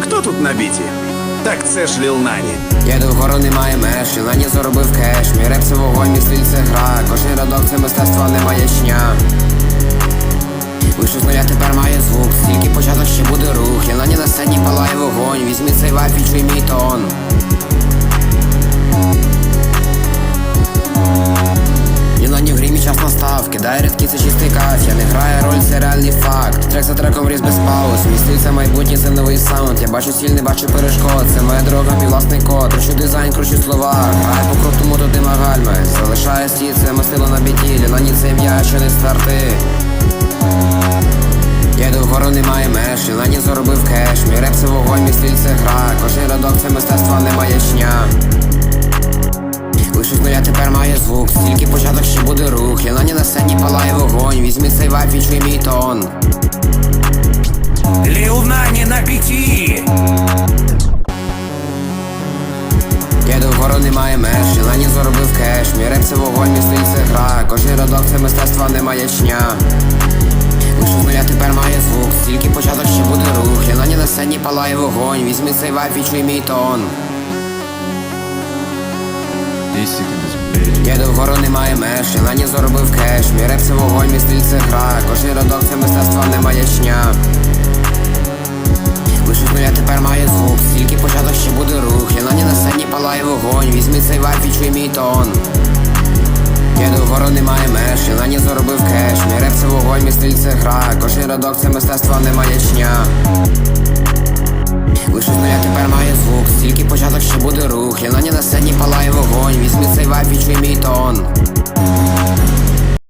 Хто тут на біті? Так це ж Ліл Нані. Їду вгору немає меж, Лані заробив кеш. Мій реп це вогонь, мій стиль це гра. Кожен рядок це мистецтво, не маячня Вийшов з нуля тепер має звук, стільки початок ще буде рух. Лані на сцені палає вогонь, візьми цей вайф, відчуй мій тон. Лані в грі мій час настав, кидає рядки, це чистий кайф. Я не граю роль, це реальний Трек за треком різ без пауз це майбутнє, це новий саунд. Я бачу ціль, не бачу перешкод. Це моя дорога, мій власний код. Кручу дизайн, кручу слова. Граю по крутому туди гальми. Залишаю стій, це мастило на біті. Лані це ім'я, що не старти я йду вгору немає меж, Лані заробив кеш. Мій реп це вогонь, мій стиль це гра. Кожен рядок це мистецтво, не маячня Вийшов з нуля тепер має звук, стільки початок ще буде рух. Лані на сцені палає вогонь, візьми цей вайп, відчуй мій тон. Лил Нани на пяти. Я вгору немає меж, Лані заробив кеш. Мій реп це вогонь, мій стиль це гра. Кожен рядок це мистецтво, не маячня. Вийшов з нуля тепер має звук, стільки початок ще буде рух. Лані на сцені палає вогонь, візьми цей вайп, відчуй мій тон This. Я йду вгору немає меж, Лані заробив кеш. Мій реп це вогонь, мій стиль це гра. Кожен рядок це мистецтво, не маячня. Вийшов з нуля тепер має звук, стільки початок ще буде рух. Лані на сцені палає вогонь, візьми цей вайп, відчуй мій тон. Я йду вгору немає меж, Лані заробив кеш. Мій реп це вогонь, мій стиль це гра. Кожен рядок це мистецтво, не маячня. Вийшов з нуля тепер має звук, стільки початок ще буде рух. Лані на сцені палає вогонь, візьми цей вайп, відчуй мій тон